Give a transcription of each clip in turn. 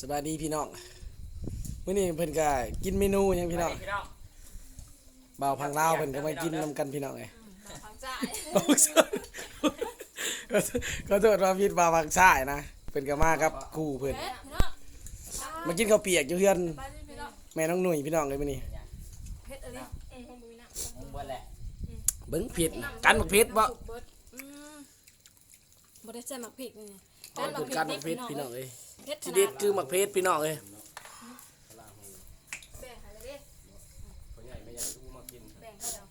สบายดีพี่น้องมื้อนี้เพิ่นก็กินเมนูหยังพี่น้องพี่น้องบ่าวพังลาวเพิ่นก็มากินนํกันพี่น้องเอ้ยทางจ่ายขอโทษว่าผิดบ่าวพังซ้ายนะเพิ่นก็มากับครูเพิ่นเฮ็ดพี่น้องมากินข้าวเปียกอยู่เฮือนไปดิพี่น้องแม่น้องหนุ่ยพี่น้องเลยมื้อนี้เฮ็ดอะไรอืมผมบ่มีน้ำมุมบนแหละเบิ่งเผ็ดนะกันบักเผ็ดบ่อืมบ่ได้ใส่หมักพริกนี่กันบักกันบักเผ็ดพี่น้องเอ้ย เฮ็ดขสินาเด็ดดคือหมักเผ็ดพี่น้องเอ้ยแบ่งให้เลยดิแบ่งให้แล้ว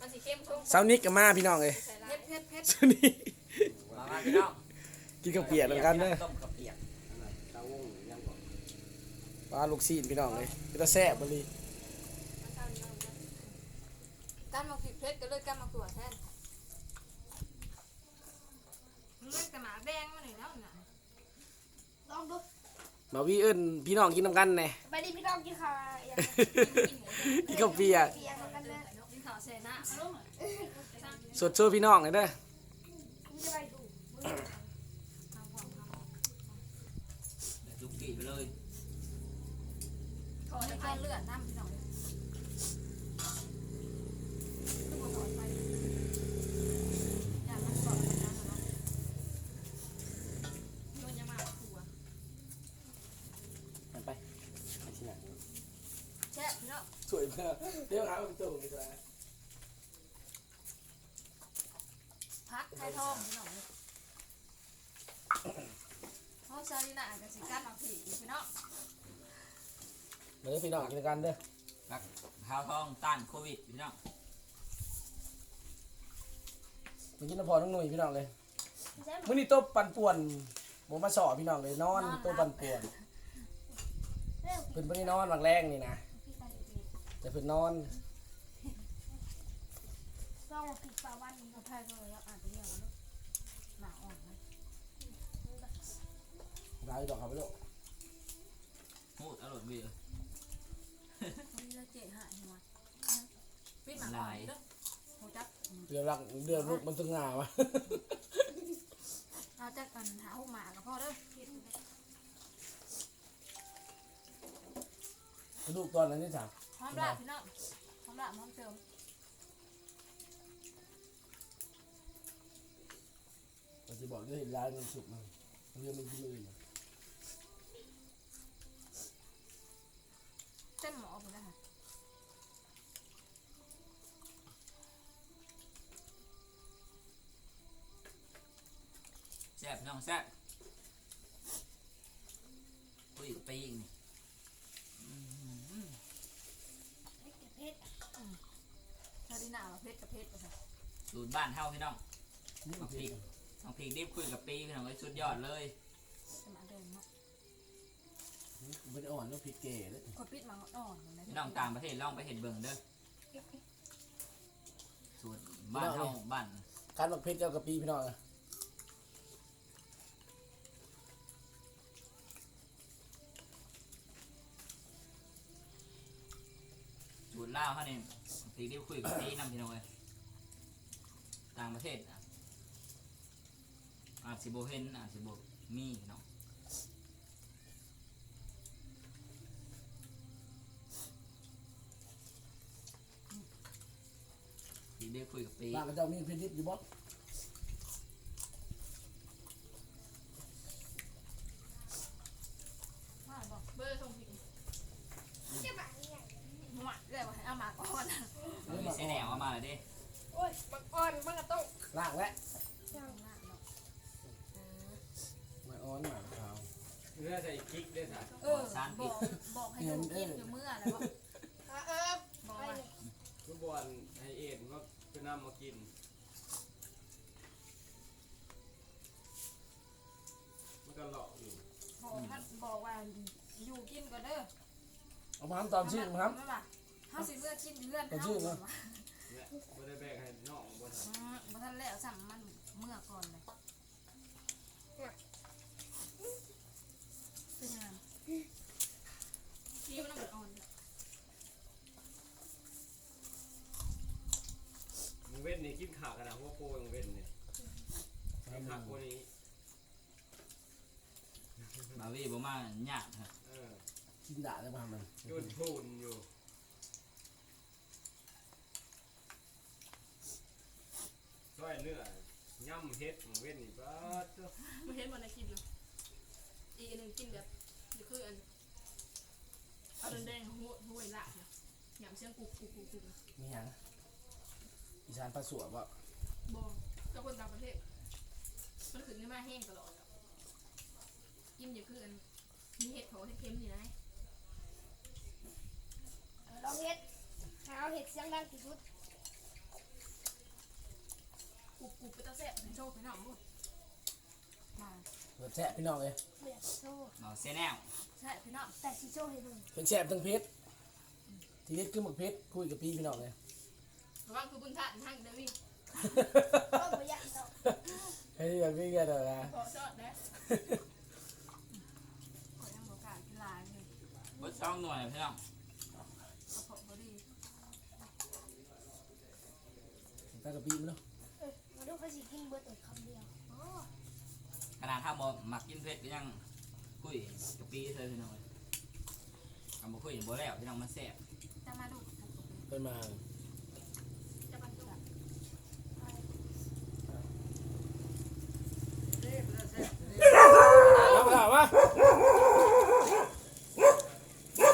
มันสิเข้มข้นเช้านี้ก็มาพี่น้องเอ้ยใส่ลายเฮ็ดเฮ็ดเช้านี้มามาพี่น้องกินข้าวเปียกนำกันเด้อต้มกับเปียกปลาลูกซีนพี่น้องเอ้ยเป็นตาแซ่บบ่ลีการหมักพริกเผ็ดก็เลยการหมักถั่วแทนมันเล็กแต่หมาแดงมาหน่อยแล้วน่ะล องดูบ่าววีเอิ้นพี่น้องกินนํกันแหน่ ไปดิพี่น้องกินข้าวอย่างกินข้าวเปียกเปียกกันเลยกินข้าวใส่น้ำลูกสดโชว์พี่น้องเลยเด้อมึงจะไปดูจุกกี้ไปเลย ขอในการเลือดน้ำพี่น้องอย่ามันสอดกันนะเนาะมันจะมาถั่ว ไปไปที่ไหน แช่ พี่น้องสวยมากเดี๋ยวหาประตูดีกว่าพักไข่ทองพี่น้องเพราะซาลิน่ากับสิกัดมาผีพี่น้องมาเด้อพี่น้องกินกันเด้อรักข้าวทองต้านโควิดพี่น้องมากินน้ำพอน้องหนุ่ยพี่น้องเลยมื้อนี้โต๊ะปั่นป่วนบ่มาสอพี่น้องเลยนอนโต๊ะปั่นป่วนเร็วเพิ่นบ่ได้นอนหลังแรงนี่นะพี่ไปดิแต่ เพิ่นนอนลองผิดปลาวันนี้เราไทยก็เลยอ่านไปอย่างนั้นหนาอ่อนเลยลาอยู่ดอกครับไปลูกพูดอร่อยดีนี่เราเจ๊หายหัวปิดหมาอ่อนเด้อโหจับเดือดรักเดือดลูกมันตึงหน้าวะเราจะกันหาหูหมากับพ่อเด้อลูกตอนนั้นนี่จ้ะ พร้อมละพี่น้องพร้อมละพร้อมเติมก็สิบอกเด้อเห็นลายมันสุกมันเรื่องมันกินอื่นเต้นหมอไปแล้วค่ะแซ่บพี่น้องแซ่บคุยกับปีกนี่ เพชร ซาลิน่าเพชรกับเพชรไปค่ะสูตรบ้านเฮาพี่น้องนี่น้องพพริริกกน้องพริกดิบคุยกับปีพี่น้องไอ้สุดยอดเลยจะมาเดินเนาะมันอ่อนแล้วพริกเก๋เลยกดปิดมาอ่อนเลยพี่น้องต่างประเทศลองไปเห็นเบิ่งเด้อสูตรบ้านเฮาบ้านการบักเพชรเจ้ากะปีพี่น้องอะ ลาวเฮานี่น้องพริกดิบคุยกับปีนำพี่น้องเอ้ยต่างประเทศอะอาจสิบ่เห็นอาจสิบ่มีพี่น้องพี่ได้คุยกับปีบ้านก็เจ้ามีเพชรดิบอยู่บ่ มาบอกเบอร์ส่งผิด เจ็บแบบนี้ไง หัวเลยว่าให้เอาหมาก่อน เอามีเสแนวเอามาเลยดิ โอ้ยมังอ่อนมังกระต้อง ล่างแล้ว ยัง หน้าเนาะ มาอ่อนหมาขาว เนื้อใส่ พริกด้วยค่ะเออบอกบอกให้ดูกินอยู่เมื่อแล้วเออบอกว่าทุกบอลไฮเอ็นก็ไปนำมากินมันก็หลอกอยู่บอกท่านบอกว่าอยู่กินก่อนเด้อเอามาทำตอนชื่อมาครับ ห้าสิบเมื่อกินเพื่อนตอนชื่อเนอะเนี่ยไม่ได้แบกให้น้องบนหันมาท่านแล้วสั่งมันเมื่อก่อนเลยเป็นยังไง พี่มันต้องอ่อนมึงเว้นนี่กินขากันนะหัวโปยมึงเว้นนี่กินขาคนนี้บาวี่บ่มาหยาบครับเออกินด่าได้ป่ะมันจุนพูนอยู่ช่วยเนื้อย่ำเฮ็ดของเว้นนี่บ้าเจ้าไม่เห็นมันในคลิปนะอีกอันหนึ่งกินแบบนี่คืออัน เอาแดงๆหัวหัวละเนี่ยหยำเสียงกุกกุกกุกกุกนะมีหยังอีสานปลาสวบว่าบองเจ้าคนต่างประเทศมันขึ้นมาแห้งตลอดอะกินอย่าคืออันมีเห็ดเขาเห็ดเค็มนี่นะลองเห็ดหาเอาเห็ดเสียงดังที่สุดกุกกุกไปตาแซ่บโชว์ไปหน่อยมั้งมา เปิดแซ่บพี่น้องเลยเบียดโซ่เมาเซแนลแซ่บไปหน่อยแต่สีโซ่เห็ดหนึ่งเป็นแซ่บทั้งเพชรทีนี้คือหมึกเพชรคุยกับพี่พี่น้องเลยระวังคือบุญท่าทางเดวิดก็ไม่อยากต่อเฮ้ยอย่าพี่กันเถอะนะขอชอดนะขอยังบอกกล้ารกินหลายเลยเบิดสองหน่วยพี่น้องกระเพาะพอดีตั้งกับพี่มั้ยเนาะ เออมาดูเขาสิกินเบิร์ดอีกคำเดียวอ๋อ ขนาดถ้าบ่มักกินเผ็ดก็ยังคุยกับปีเธอพี่น้องเลยคำบ่คุยบ่แล้วพี่น้องมันแซ่บจะมาดูเป็นมาจะมาดูเอาถามว่า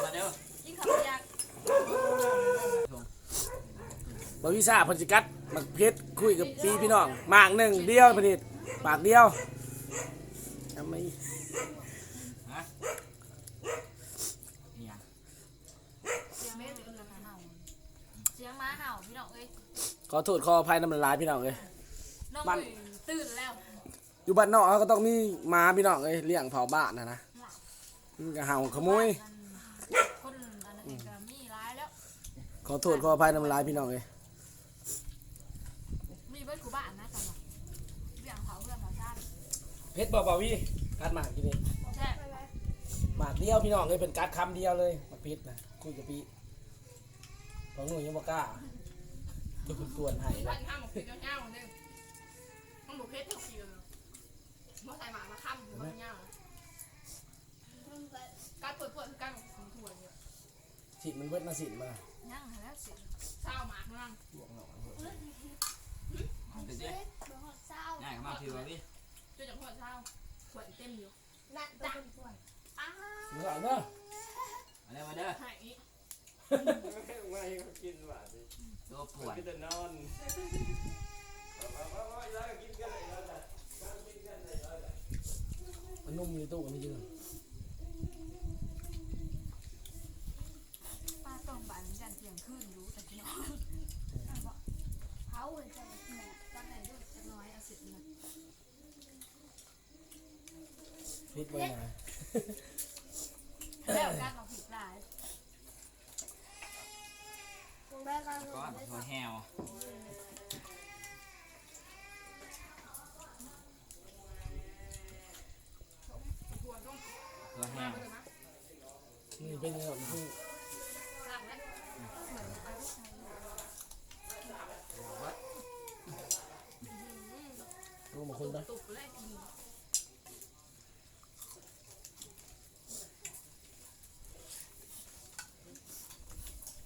มาเด้อกินข้าวยักบาวิซ่าเพนจิกัดหมึกเพชรคุยกับพี่พี่น้องหมากหนึ่งเดียวผลิตปากเดียว ทำไมฮะนี่ยังเสียงแม่หรือเสียงเห่าเสียงม้าเห่าพี่น้องเอ้ยขอโทษขออภัยน้ำมันลายพี่น้องเลยน้องมันหนุ่ยตื่นแล้วอยู่บ้านนอกเขาก็ต้องมีหมาพี่น้องเลยเลี้ยงเผาบ้านนะนะมันก็เห่าขโมย คนอันนั้นก็มีร้ายแล้วขอโทษขออภัยน้ำลายพี่น้องเลย มีเบิร์ดกูบ้านนะจังหวะเรื่องเผาเพื่อนเผาชาติ เพชรบอกบาวิกัดหมากกินเองแช่อะไรหมากเดียวพี่น้องเลยเป็นกัดคำเดียวเลยหมากเพชรนะคุยกับพี่ของหนูยังบอกกล้าจะเป็นตวนให้วันะนข้ามบอกผิดเงาๆนึงต้องบุกเพชรเท่าเกียร์เมื่อใส่หมามาข้ามหัวเงามันแบบการเปิดเปิดคือการของถั่วเนี่ยสิมันเบิดมาสิมาย่างแล้วเสียเศร้าหมากมั่งลวกหน่อยเอาไปเด้เล็กเบอร์หอดเศร้าง่ายเข้ามาพี่บาวี่ จนจากหัวเศร้าขวดเต็มอยู่นั่นดังป่วยอ้าเหนื่อยเนาะมาเด้อมาเด้อหายไม่ให้เขากินหวานดิตัวปวดกินแต่นอนมามามาแล้วกินกันเลยแล้วนะมันนุ่มอยู่ในตู้กันจริง ป้าต้องบันยันเที่ยงคืนรู้แต่พี่น้อง เขาเลยจะแม่ ตั้งไหนด้วยจะน้อยเอาเสร็จนะ ๆ พิษไว้นะแล้วการของผิดหลายคงได้การก้อนหัวแหวถั่วหัวแหวนี่เป็นยังไงพี่หลังแล้วเหมือนไปไม่ใช่รู้มาคนปะ ตุกเลยกิน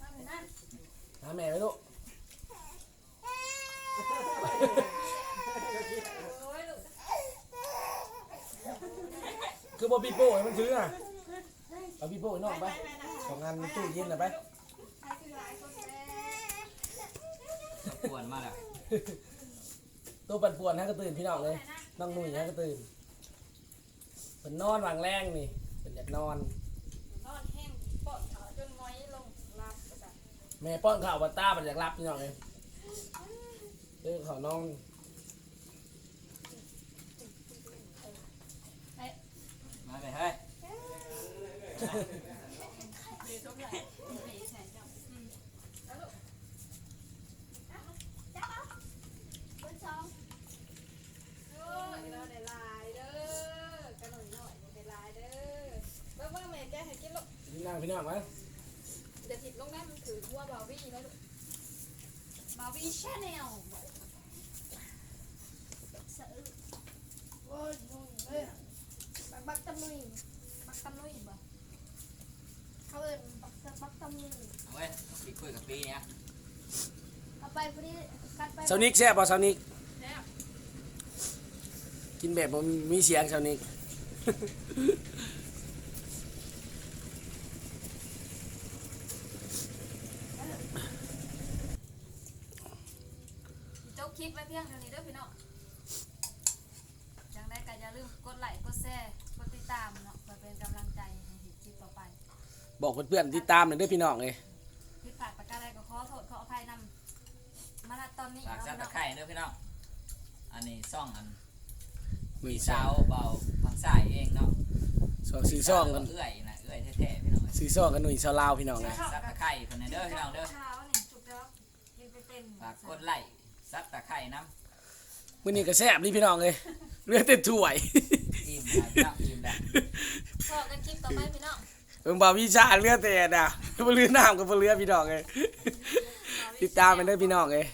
นั่นนั่น หาแม่ไว้ลูก โอ้ยลูก คือบอปีโป้ให้มันซื้ออะเอาปีโป้ให้น้องไปของงานตู้เย็นน่ะไปใครคือหลายคนแม่ปวดมาแล้วตู้ปั่นป่วนฮะก็ตื่นพี่น้องเลยน้องนุ่ยฮะก็ตื่นเป็นนอนวางแรงนี่เป็นอยากนอน นอนแห้งปอดเขาจนม้อยลงรับประสาทแม่ป้อนข้าวบัตต้าเป็นอยากรับพี่น้องเลยเรื่องเขาน้อง หน่อยหน่อยได้ลายเด้อเบิ่งเบิ่งแม่แกให้กินลูกพี่น้องพี่น้องไหมเดี๋ยวถิดลงได้มันถือทั่วบาร์บี้แล้วลูกบาร์บี้ชาแนลสะอึกโอ้ยนุ่มเลยบักบักตะมุยตำลุยบ่ เขาเอิ้นบักบักตำมือเอาเว้ยสิคุยกับปีเนี้ยเอาไปพอดีกัดไปเช้านิกแซ่บบ่เช้านิกแซ่บกินแบบบ่มีเสียงเช้านิกจบคลิปไว้เพียงเท่านี้เด้อพี่น้องจังได้ก็อย่าลืมกดไลค์กดแชร์กดติดตามเนาะเพื่อเป็นกำลังใจให้เฮ็ดคลิปต่อไป บอกเพื่อนๆที่ตามหน่อยเด้อพี่น้องเอ้ยผิดพลาดประการใดก็ขอโทษขออภัยนำมาณตอนนี้ฝากเนาะซับพี่ตะน้องไคร้เด้อพี่น้อง อันนี้ซ่องอันมีมีสาสาววเบาทางซ้ายเองเนาะสองสีซ่องกันเอื้อยนะเอื้อยแท้ๆพี่น้องสีซ่องกันหนุ่ยชาวลาวพี่น้องเอ้ยซับตะไคร้คนนี้เด้อพี่น้องเด้อ เช้านี่จุกเด้อกินไปเป็นฝากกดไลค์ซับตะไคร้น้มื้อนี้ก็แซ่บนี่พี่น้องเอ้ยเลือดเต็มถ้วยำอิ่มแล้วพี่น้องอิ่มแล้วพอกันคลิปต่อไปพี่น้อง เบิ่งบ่าพี่ชาเลือดแต่น่ะบ่เลือน้ำกับบ่เลือพี่น้องเอ้ยติดตามไปเด้อพี่น้องเอ้ย